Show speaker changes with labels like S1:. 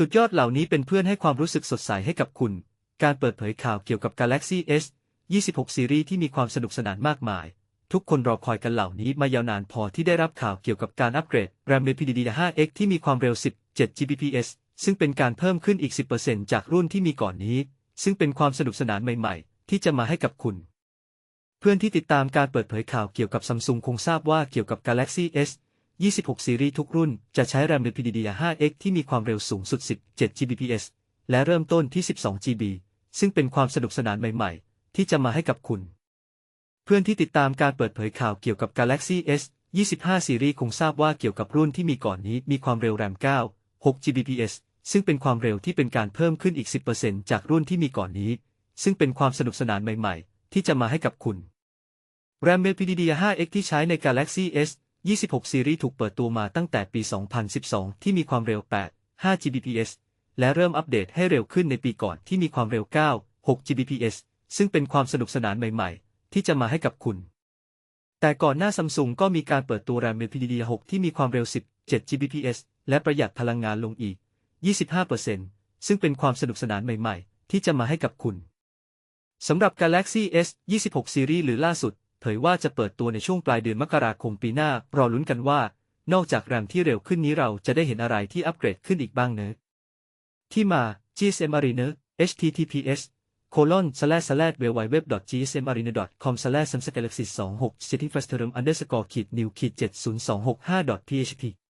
S1: สุดยอดเหล่านี้เป็นเพื่อนให้ความรู้สึกสดใสให้กับคุณ การเปิดเผยข่าวเกี่ยวกับ Galaxy S 26 ซีรีส์ที่มีความสนุกสนานมากมาย ทุกคนรอคอยกันเหล่านี้มายาวนานพอที่ได้รับข่าวเกี่ยวกับการอัปเกรด RAM LPDDR5X ที่มีความเร็ว 17 Gbps ซึ่งเป็นการเพิ่มขึ้นอีก 10%จากรุ่นที่มีก่อนนี้ ซึ่งเป็นความสนุกสนานใหม่ๆ ที่จะมาให้กับคุณ เพื่อนที่ติดตามการเปิดเผยข่าวเกี่ยวกับซัมซุงคงทราบว่าเกี่ยวกับ Galaxy S 26 ซีรีส์ทุกรุ่นจะใช้ RAM LPDDR5X ที่มีความเร็วสูงสุด 17 Gbps และเริ่มต้นที่ 12 GB ซึ่งเป็นความสนุกสนานใหม่ ๆ ที่จะมาให้กับคุณ เพื่อนที่ติดตามการเปิดเผยข่าวเกี่ยวกับ Galaxy S 25 ซีรีส์คงทราบว่าเกี่ยวกับรุ่นที่มีก่อนนี้มีความเร็ว RAM 9 6 Gbps ซึ่งเป็นความเร็วที่เป็นการเพิ่มขึ้นอีก 10%จากรุ่นที่มีก่อนนี้ ซึ่งเป็นความสนุกสนานใหม่ ๆ ที่จะมาให้กับคุณ RAM LPDDR5X ที่ใช้ใน Galaxy S 26 ซีรีส์ถูกเปิดตัวมาตั้งแต่ปี 2012 ที่มีความเร็ว 8 5 Gbps และเริ่มอัปเดตให้เร็วขึ้นในปีก่อนที่มีความเร็ว 9 6 Gbps ซึ่งเป็นความสนุกสนานใหม่ๆ ที่จะมาให้กับคุณ แต่ก่อนหน้าซัมซุงก็มีการเปิดตัว RAM LPDDR6 ที่มีความเร็ว 17 Gbps และประหยัดพลังงานลงอีก 25%ซึ่งเป็นความสนุกสนานใหม่ๆ ที่จะมาให้กับคุณ สำหรับ Galaxy S 26ซีรีส์หรือล่าสุด ยว่าจะเปิดตัวในช่วงปลายเดือนมกราคมปีหน้า รอลุ้นกันว่า นอกจากแรมที่เร็วขึ้นนี้เราจะได้เห็นอะไรที่อัปเกรดขึ้นอีกบ้างเนอะที่มา GSM Arena https colon slash slash www.gsmarina.com slash samsung galaxy 26 setting fastrum underscore kid new kid 70265 php